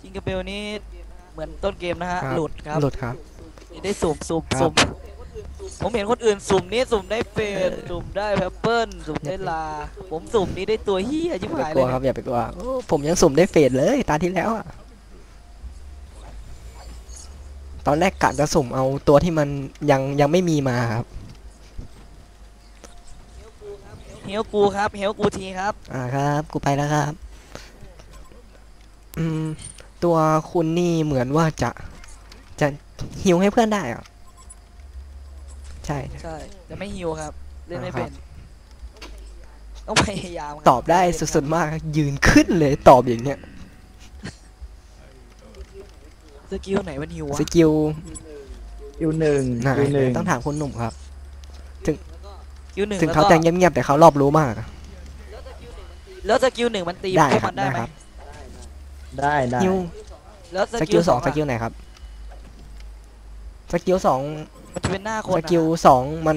จิงกระเบลนี่เหมือนต้นเกมนะฮะครับหลุดครับหลุดครับ ได้สุ่มสุ่มครับสุ่มผมเห็นคนอื่นสุ่มนี่สุ่มได้เฟดสุ่มได้แพปเปิลสุ่มได้ลา ผมสุ่มนี้ได้ตัวเฮียชิบอย่าหายไปกเลลัวยครับอย่าไปกลัวโอ้ผมยังสุ่มได้เฟดเลยตาที่แล้วอะตอนแรกกะจะสุ่มเอาตัวที่มันยังยังไม่มีมาครับเฮลกูครับเฮลกูทีครับ อ่าครับ กูไปแล้วครับ อืม ตัวคุณนี่เหมือนว่าจะ จะฮิวให้เพื่อนได้เหรอะใช่ ใช่แต่ไม่ฮิวครับ เล่นไม่อ่าครัเป็บนต้องพยายามครับตอบได้สุดๆมากยืนขึ้นเลยตอบอย่างเนี้ยสกิลไหนมันฮิวสวะกิลคิวหนึ่งไหนคิวหนึ่งต้องถามคุณหนุ่มครับสกิลหนึ่งถึงแล้วเขาก็จะเงียบๆแต่เขารอบรู้มากอะแล้วสกิลหนึ่งมันตีได้พวกครัมับนได้ได้ไหมครับ ได้ได้ฮิวแล้วสสกิกิลลสสอองงอะสกิลไหนครับสกิลสองมันจะเป็นหน้าคนสอะกิลสองมัน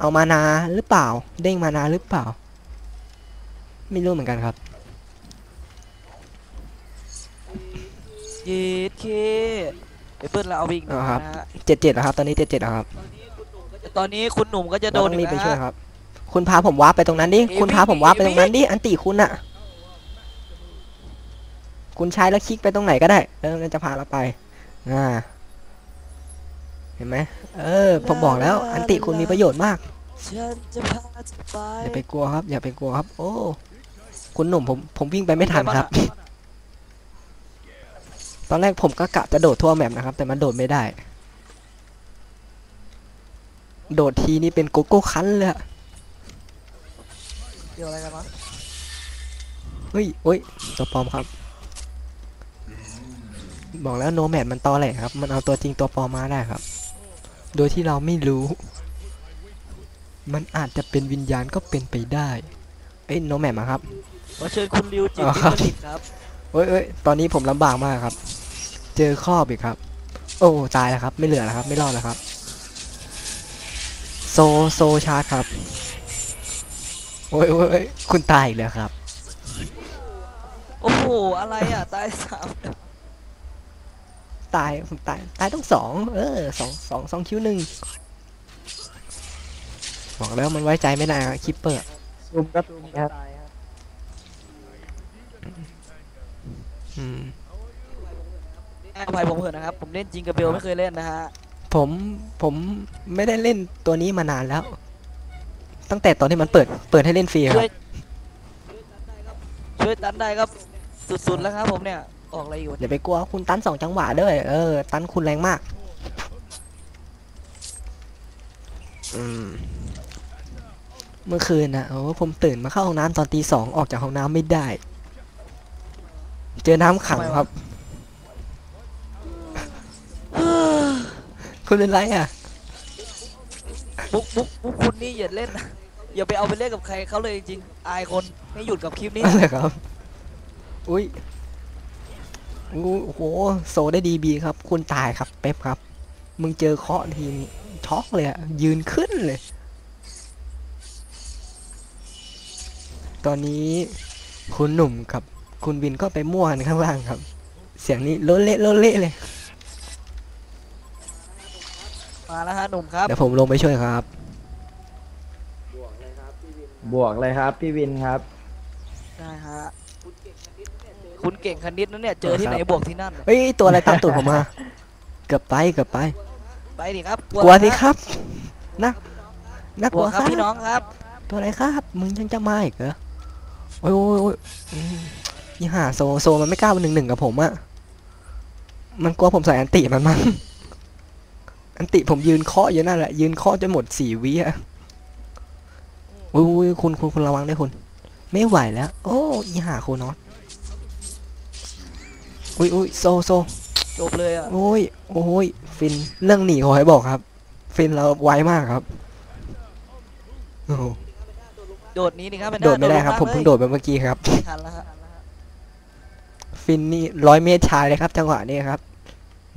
เอามานาหรือเปล่า เด้งมานาหรือเปล่า ไม่รู้เหมือนกันครับเย็ดเคเดี๋ยวเปิ้ลเราเอาไปอีกหนึ่งอ่าครับนะฮะเจ็ดเจ็ดแล้วครับ ตอนนี้เจ็ดเจ็ดแล้วครับแต่ตอนนี้คุณหนุ่มก็จะโดเรานต้องรีบไปอีกช่วยนะคฮะรับ คุณพาผมวาร์ปไปตรงนั้นดิเอวิคุณพาผมวาร์ปไปเอวิตรงนั้นดิ อันติคุณอะ คุณใช้แล้วคลิกไปตรงไหนก็ได้แล้วมันจะพาเราไปอ่าเห็นไหมเออผมบอกแล้ว อันติคุณมีประโยชน์มากฉันจะพาเธอไปอย่าไปกลัวครับ อย่าไปกลัวครับ โอ้คุณหนุ่มผมผมวิ่งไปไม่ทันครับ ตอนแรกผมก็กะจะโดดทั่วแมปนะครับ แต่มันโดดไม่ได้ โดดทีนี่เป็นโกโก้คันเลยอะเกี่ยวอะไรกันวะเฮ้ยเฮ้ยตัวปลอมครับ บอกแล้วโนแมดมันตอแหลครับ มันเอาตัวจริงตัวปลอมมาได้ครับ โดยที่เราไม่รู้ มันอาจจะเป็นวิญญาณก็เป็นไปได้ เอ้ยโนแมดมาครับ ขอเชิญคุณริวจิตอ๋อวิครับปริตครับ เอ้ยเอ้ยตอนนี้ผมลำบากมากครับ เจอครอบอีกครับ โอ้ตายแล้วครับ ไม่เหลือแล้วครับ ไม่รอดแล้วครับ โซโซชาร์จครับ โอ้ยโอ้ยโอ้ยคุณตายอีกแล้วครับ โอ้โห อะไรอะ ตายสาม ตายผมตายตายต้องสองเออสองสองสองคิวหนึ่งบอกแล้วมันไว้ใจไม่ได้ครับคิปเปอร์ซุ่มก็ซุ่มครับอืมให้อภัยผมเถอะนะครับ ผมเล่นจริงกับเบลไม่เคยเล่นนะฮะผมผมไม่ได้เล่นตัวนี้มานานแล้ว ตั้งแต่ตอนที่มันเปิดเปิดให้เล่นฟรีคช่รัวยบช่วยตันได้ครับ สุดๆแล้วครับผมเนี่ย ออกอะไรอยู่อย่าไปกลัวคุณตันสองจังหวะด้วยเออตันคุณแรงมาก อืมเมื่อคืนนะโอ้ผมตื่นมาเข้าห้องน้ำตอนตีสองออกจากห้องน้ำไม่ได้ เจอน้ำขังครับ คุณเป็นไรอะบุ๊กบุ๊กบุ๊กคุณนี่อย่าเล่นนะอย่าไปเอาไปเล่นกับใครเขาเลยจริงๆอายคนให้หยุดกับคลิปนี้อะไรครับ อุ้ยอู้ โอ้โหโซได้ดีบีครับ คุณตายครับเป๊ปครับ มึงเจอเคาะทีนี้ช็อกเลยอะยืนขึ้นเลย ตอนนี้คุณหนุ่มกับคุณวินก็ไปมั่วกันข้างล่างครับ เสียงนี้โลเละโลเละเลยมาแล้วฮะหนุ่มครับเดี๋ยวผมลงไปช่วยครับ บวกเลยครับพี่วินครับได้ฮะ คุณเก่งคณิตนะเนี่ย เจอที่ไหนบวกที่นั่น เฮ้ยตัวอะไรตามตูดผมมา เกือบไปเกือบไป ไปดิครับ กลัวสินะครับนะน่ากกลัลัววคครัรับบพี่น้องครับ ตัวอะไรครับ มึงยังจะมาอีกเหรอ โอ้ยโอ้ยโอ้ยอืมยี่ห้าโซโซมันไม่กล้ามาหนึ่งหนึ่งกับผมอะมันกลัวผมใส่อันติมันมั้ง อันติผมยืนเคาะอยู่นั่นแหละยืนเคาะจนหมดสี่วิอะอุ้ยอุ้ยคุณคุณคุณระวังด้วยคุณ ไม่ไหวแล้ว โอ้ยี่ห้าโคนอส อุ้ยอุ้ยโซโซจบเลยอะโอ้ยโอ้ยฟินเรื่องหนีขอให้บอกครับ ฟินเราไวมากครับโอ้โหโดดหนี้นี่ครับโดดไม่ได้ครับ ผมเพิ่งโดดไปเมื่อกี้ครับไม่ทันแล้วฮะฟินนี่ร้อยเมตรชายเลยครับ จังหวะนี้ครับ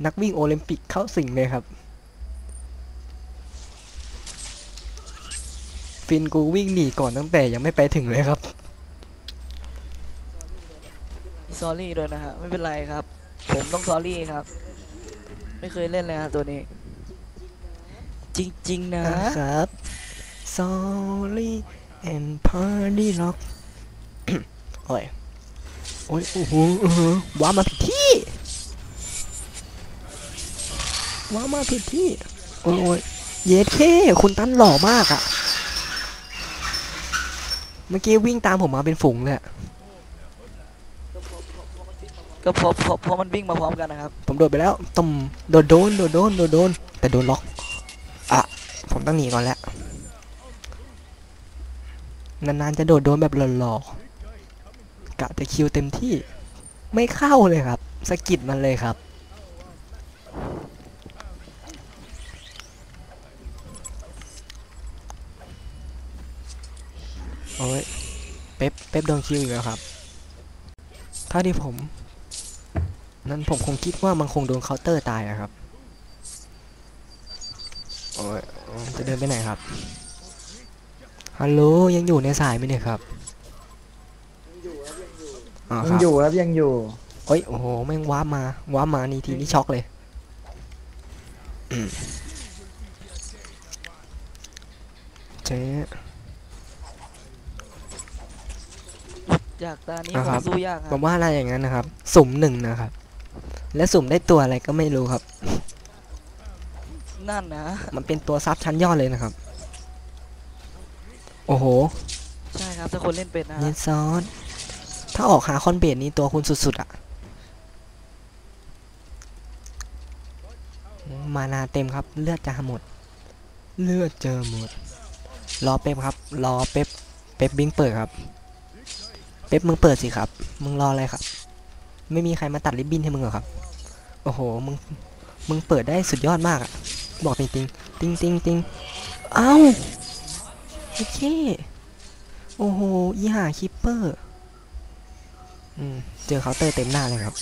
นักวิ่งโอลิมปิกเข้าสิงเลยครับ ฟินกูวิ่งหนีก่อนตั้งแต่ยังไม่ไปถึงเลยครับ ส ซอรี่ด้วยนะฮะ ไม่เป็นไรครับ ผมต้องซอรี่ครับ ไม่เคยเล่นเลยฮะตัวนี้ จริง ๆ นะนะครับ sorry and party rock โอ้ย โอ้ยโอ้โหโอ้โหว้ามาผิดที่ ว้ามาผิดที่ โอ้ยเยสเคคุณตั้นหล่อมากอะเมื่อกี้วิ่งตามผมมาเป็นฝูงเลย ก็พอพอพอมันวิ่งมาพร้อมกันนะครับ ผมโดดไปแล้วตุ่มโดดโดนโดดโดนโดดโดนแต่โดนล็อกอะผมต้องหนีก่อนแล้วนานๆจะโดดโดนแบบหล่อๆกะจะคิวเต็มที่ไม่เข้าเลยครับสกิดมันเลยครับ โอ้ยเป๊ปเป๊ปโดนคิวอีกแล้วครับ ถ้าที่ผม นั้นผมคงคิดว่ามันคงโดนเคาน์เตอร์ตายอะครับโอ้ยโอ้ยจะเดินไปไหนครับ ฮัลโหลยังอยู่ในสายไหมเนี่ยครับอ๋อคยังรับอยู่ครับยังอยู่โอ้ยโอ้โหแม่งว้าร์ปมาว้าร์ปมานี่ทีนี้ช็อกเลยอืมเจ๊อยากตานี้อะผครัมบสู้ยากคผรับมว่าอะไรอย่างนั้นนะครับ สุ่มหนึ่งนะครับ และสุ่มได้ตัวอะไรก็ไม่รู้ครับ นั่นนะ มันเป็นตัวซับชั้นยอดเลยนะครับ โอ้โห ใช่ครับถ้าคนเล่นเป็นนะเนฮะซอนถ้าออกหาคอนเบดนี้ตัวคุณสุดๆอะมานาเต็มครับ เลือดจะหมด เลือดเจอหมด รอเป๊ปครับ รอเป๊ปเป๊ปบิงเปิดครับ เป๊ปมึงเปิดสิครับ มึงรออะไรครับ ไม่มีใครมาตัดริบบิ้นให้มึงหรอครับ โอ้โห มึง มึงเปิดได้สุดยอดมากอะบอกจริงๆติงติงติงเอ้าโอเค โอ้โหอีห่าคิปเปอร์ อืม เจอเคาน์เตอร์เต็มหน้าเลยครับ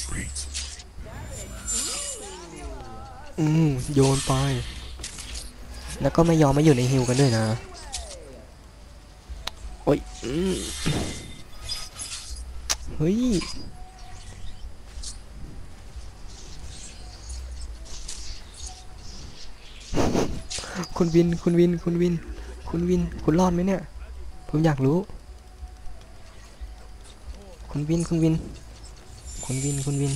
อืม โยนไป แล้วก็ไม่ยอมมาอยู่ในฮิวกันด้วยนะ โอ้ยอืมเฮ้ย คุณวิน คุณวิน คุณวิน คุณวิน คุณรอดไหมเนี่ย ผมอยากรู้ คุณวิน คุณวิน คุณวิน คุณวิน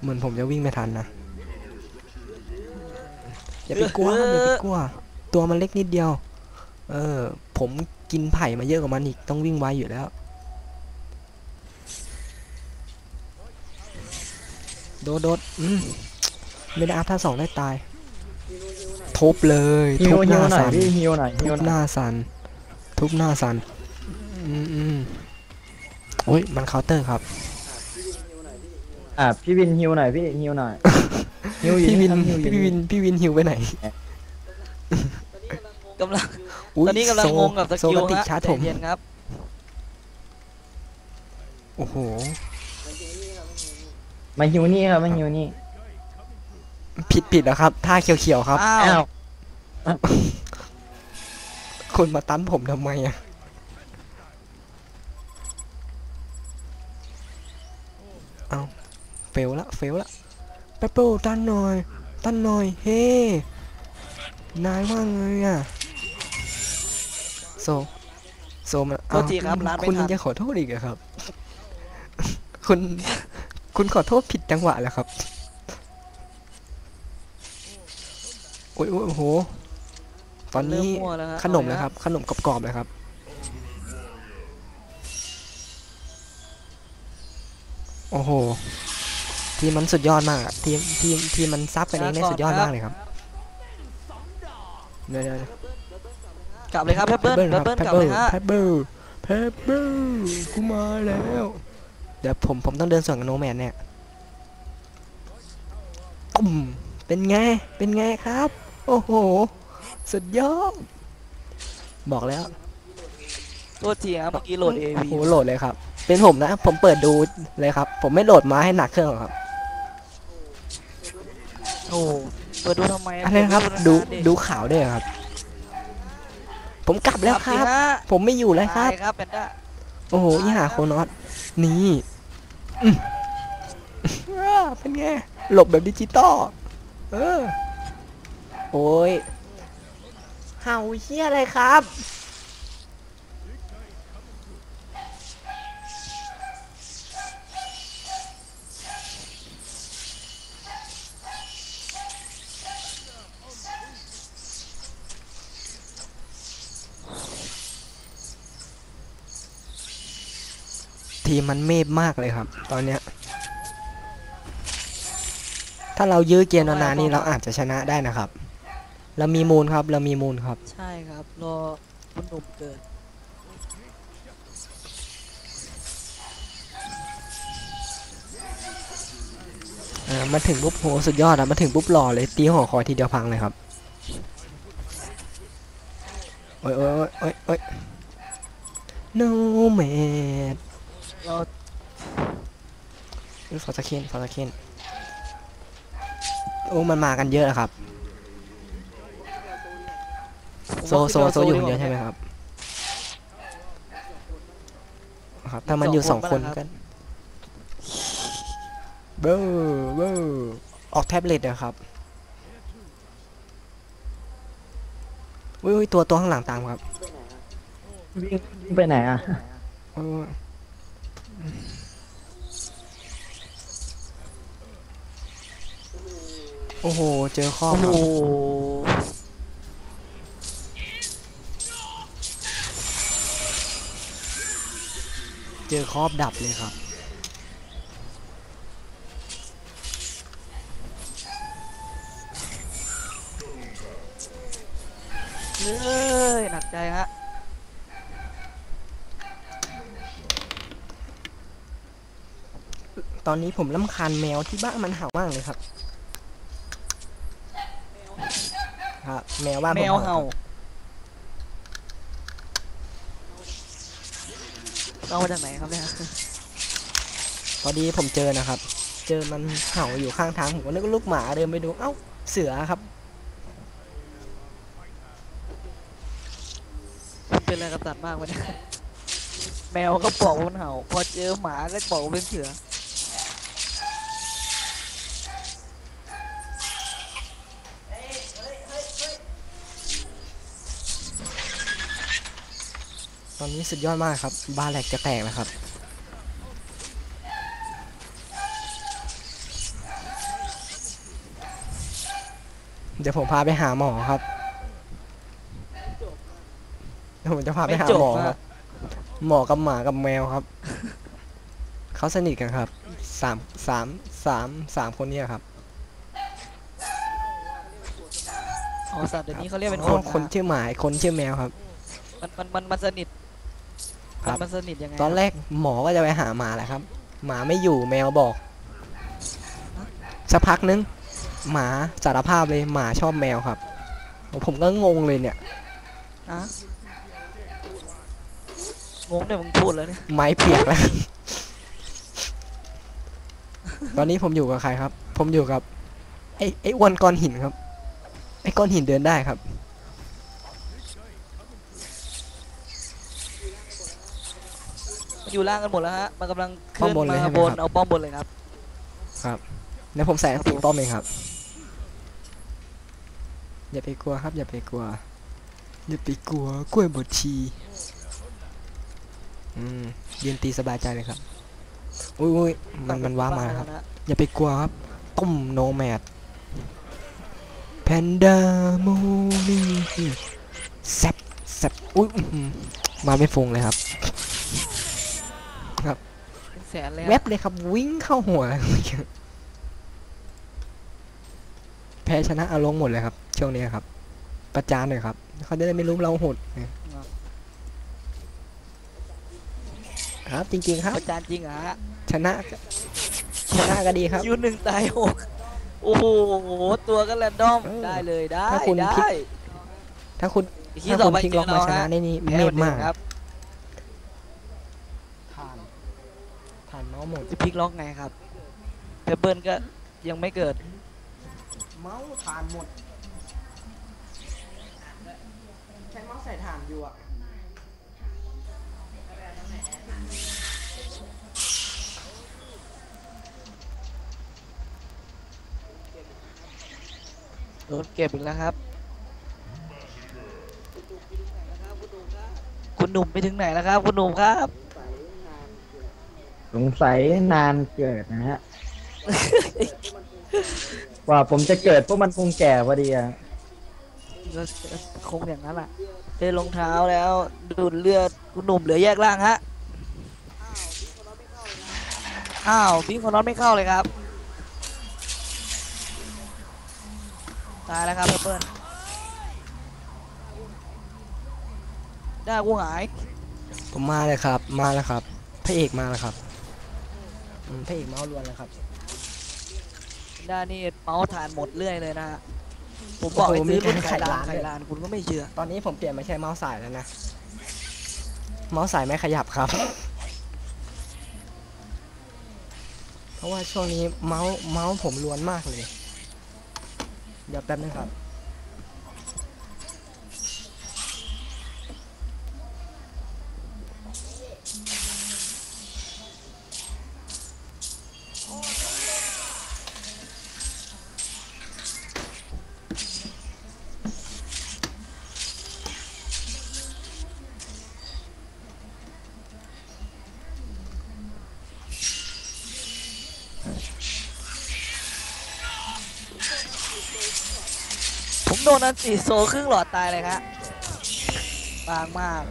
เหมือนผมจะวิ่งไม่ทันนะ อย่าไปกลัวครับอย่าไปกลัว ตัวมันเล็กนิดเดียว เออ ผมกินไผ่มาเยอะกว่ามันอีก ต้องวิ่งไวอยู่แล้ว โดดโดดอืมไม่ได้อัพท่าสองได้ตาย ทุบเลยฮิทุวบหฮิวน้าหน่อยสันพี่ฮิวหน่อยทุฮิวบหหน่อยน้าสันทุบหน้าสันอืมอืมโอ้ยมันเคาน์เตอร์ครับ อะพี่วินฮิวหน่อยพี่ฮิวหน่อยฮิวอยู่พี่วินครับฮิวอยู่พี่วินพี่วินหิวไปไหนกำลังอุ๊ยตอนนี้กำลังโซงงกับสโซกิลกระติกฮะชาร์จใจผมเย็นครับโอ้โหมาฮิวนี่ครับมาฮิวนี่ผิดผิดแล้วครับท่าเขียวๆครับอ้าอ้าวว คุณมาตั้นผมทำไมอะเอาเฟลละเฟลละแป๊บโป้ตั้นหน่อยตั้นหน่อยเฮ้นายว่าไงอะโซโซมันโทษทีครับร้านไม่คุณทัยังนจะขอโทษอีกเหรอครับ คุณคุณขอโทษผิดจังหวะแล้วครับโอ้ยโอ้ยโอ้โห ตอนนี้เริ่มมั่วแล้วฮะขนมเอานะละครับ ขนมกรอบๆเลยครับ โอ้โห ทีมมันสุดยอดมากอะทีมทีมทีมมันซับกันเองได้สุดยอดมากเลยครับเดี๋ยวเดี๋ยวเดี๋ยวกลับเลยครับแพปเปิ้ลคแพรัปเปิ้ลแพกลับเบิเลลยฮะแพเบิลแพเบิลกูมาแล้ว เดี๋ยวผมผมต้องเดินสวนกับโนแมนเนี่ยตุ่มเป็นไง เป็นไงครับ โอ้โห สุดยอด บอกแล้ว โทษทีครับเมื่อกี้โหลด AV โอ้โหโหลดเลยครับ เป็นผมนะ ผมเปิดดูเลยครับ ผมไม่โหลดมาให้หนักเครื่องหรอกครับ โอ้เปิดดูทำไมอะไรนะครับเปิดูเด็กดูข่าวด้วยเหรอครับ ผมกลับแล้วคสิรับฮะผมไม่อยู่แล้วครับใช่ครับแพนด้าโอ้โหได้ยี่หาครับโคนอสนี่อ่าเป็นไง หลบแบบดิจิตอล เออ โอ้ย เห่าเชี่ยอะไรครับ ทีมมันเมฟมากเลยครับ ตอนเนี้ย ถ้าเรายื้อเกมนานๆนี่เราอาจจะชนะได้นะครับ เรามีมูลครับ เรามีมูลครับ ใช่ครับ รอคุณหนุ่มเกิด อ่า มาถึงปุ๊บโหสุดยอดอะมาถึงปุ๊บหล่อเลย ตีหัวคอทีเดียวพังเลยครับ โอ้ยโอ้ยโอ้ยโอ้ยโอ้ย no man เราฟอร์สเคนฟอร์สเคนโอ้ มันมากันเยอะอะครับ โซโซโซอยู่คนเดียวใช่ไหมครับ ครับ ถ้ามันอยู่สองคนกันเบ้อเบ้อออกแท็บเล็ตนะครับอุ้ยอุ้ยตัวตัวข้างหลังตามครับวิ่งวิ่งไปไหนอะโอ้ยโอ้โห เจอข้อโอ้คโหรับ เจอครอบดับเลยครับเฮ้ย หนักใจฮะตอนนี้ผมลำคาญแมวที่บ้านมันเห่ามากเลยครับครับแมวบ้านผมแมวเห่า ครับ เอามาจากไหนครับเนี่ยพอดีผมเจอนะครับ เจอมันเห่าอยู่ข้างทางผมก็นึกว่าลูกหมาเดินไปดูเอ้าเสือครับเป็นอะไรกับสัตว์มากวะเนี่ยแมวก็บอกว่ามันเห่า พอเจอหมาก็บอกว่าเป็นเสือ ตอนนี้สุดยอดมากครับ บาแหลกจะแตกแล้วครับ เดี๋ยวผมพาไปหาหมอครับเดี๋ยวผมจะพาไปหาไม่จบหมออะครับ หมอกับหมากับแมวครับ เขาสนิทกันครับสามสามสามสามคนเนี้ครับอ๋อสัตว์เดี๋ยวนี้เขาเรียกเป็นอ๋คอนคนนะชื่อหมาอีกคนชื่อแมวครับ มันมันมันมันสนิท ครับ มันสนิทยังไงตอนแรกหมอก็จะไปหาหมาแหละครับ หมาไม่อยู่แมวบอก สักพักนึง หมาสารภาพเลยหมาชอบแมวครับ ผมก็งงเลยเนี่ยอะงงเนี่ยมึงพูดแล้วเนี่ยไม้เปียกแล้ว ตอนนี้ผมอยู่กับใครครับ ผมอยู่กับ ไอ้ไอ้อ้วนก้อนหินครับ ไอ้ก้อนหินเดินได้ครับ มัน อยู่ล่างกันหมดแล้วฮะ มันกำลังป้อขึ้มนบนเลยมาใช่ไหมบน ครับ เอาป้อมบนเลยครับแล้วผมใส่อันติป้อมเองครับ อย่าไปกลัวครับ อย่าไปกลัว อย่าไปกลัวกล้วยบดชี อืมยืนตีสบายใจเลยครับ อุ้ยอุ้ยมันมันว้ามาครับนะอย่าไปกลัวครับ ต้มโนแมดแพนด้าโมนี่แซบแซบอุ้ยอื้อหือมาไม่ฟงเลยครับ เป็นแสนเลยแวฮะบเลยครับวิ่งเข้าหัวเลยแพ้ชนะอารมณ์หมดเลยครับช่วงนี้ครับ ประจานหน่อยครับเขาจะได้ไม่รู้เราโหดไงครับจริง ๆ ครับประจานจริงเหรอฮะชนะก็ชนะก็ดีครับคิวหนึ่งตายหกโอ้โหตัวก็แรนดอมเออได้เลยได้ถ้าคุณได้พลิกถ้าคุณอีกทีถ้าต่คุอณไปพลิกเจล็ออกเรามาชนะฮะได้นี่แพ้เมเหฟมือนเดิมากครับ ผ่านเมาส์หมดพลิกล็อกไงครับเพเบิลก็ยังไม่เกิด เมาส์ผ่านหมดใช้เมาส์ใส่ถ่านอยู่อะรถเก็บอีกแล้วครับ คุณหนุ่มไปถึงไหนแล้วครับ คุณหนุ่มครับ สงสัยนานเกิดนะฮะกว่าผมจะเกิดพวกมันคงแก่พอดีอะก็คงอย่างนั้นแหละเจอรองเท้าแล้ว ดูดเลือดคุณหนุ่มเหลือแยกล่างฮะ อ้าวพิงคนน็อตไม่เข้าเลยครับ ตายแล้วครับแอปเปิ้ลได้กูหาย ผมมาเลยครับ มาแล้วครับ พระเอกมาแล้วครับอืม พระเอกเมาส์ล้วนแล้วครับด้านนี้เมาส์ฐานหมดเรื่อยเลยนะฮะผมบอกให้โอ้โหซื้อรุ่นมีการไข่ลานไข่ไข่ลานลานคุณก็ไม่เชื่อ ตอนนี้ผมเปลี่ยนไม่ใช่เมาส์สายแล้วนะ เมาส์สายไม่ขยับครับ เพราะว่าช่วงนี้เมาส์เมาส์ผมล้วนมากเลย เดี๋ยวแป๊บนึงครับ ดนอันติโซครึ่งหลอดตายเลยครับบางมาก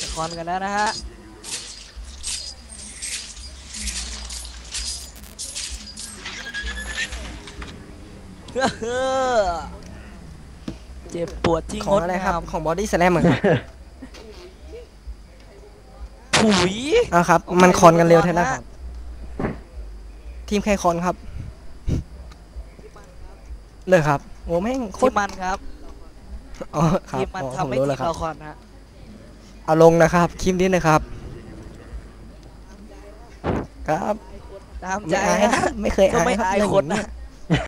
จะคอนกันแล้วนะฮะเจ็บปวดที่ของงดอะไรคงารับมของบอดี้สแลมครับ ผุยเอาครับของมันใครคอนกันเร็วแท้ล้แล้ววนๆครับ ทีมใครคอนครับ เลยครับ โอ้แม่งโคที่ตรมันครับอ๋อครับที่มันอ๋อผทำมให้รู้ทีแล้วมครับเราคอนฮะเอาลงนะครับคลิปนี้นะครับ ครับตามใจไม่อายฮะครับไม่เคยก็อายไม่ครับอายเรื่องคนอย่างนะเงี้ย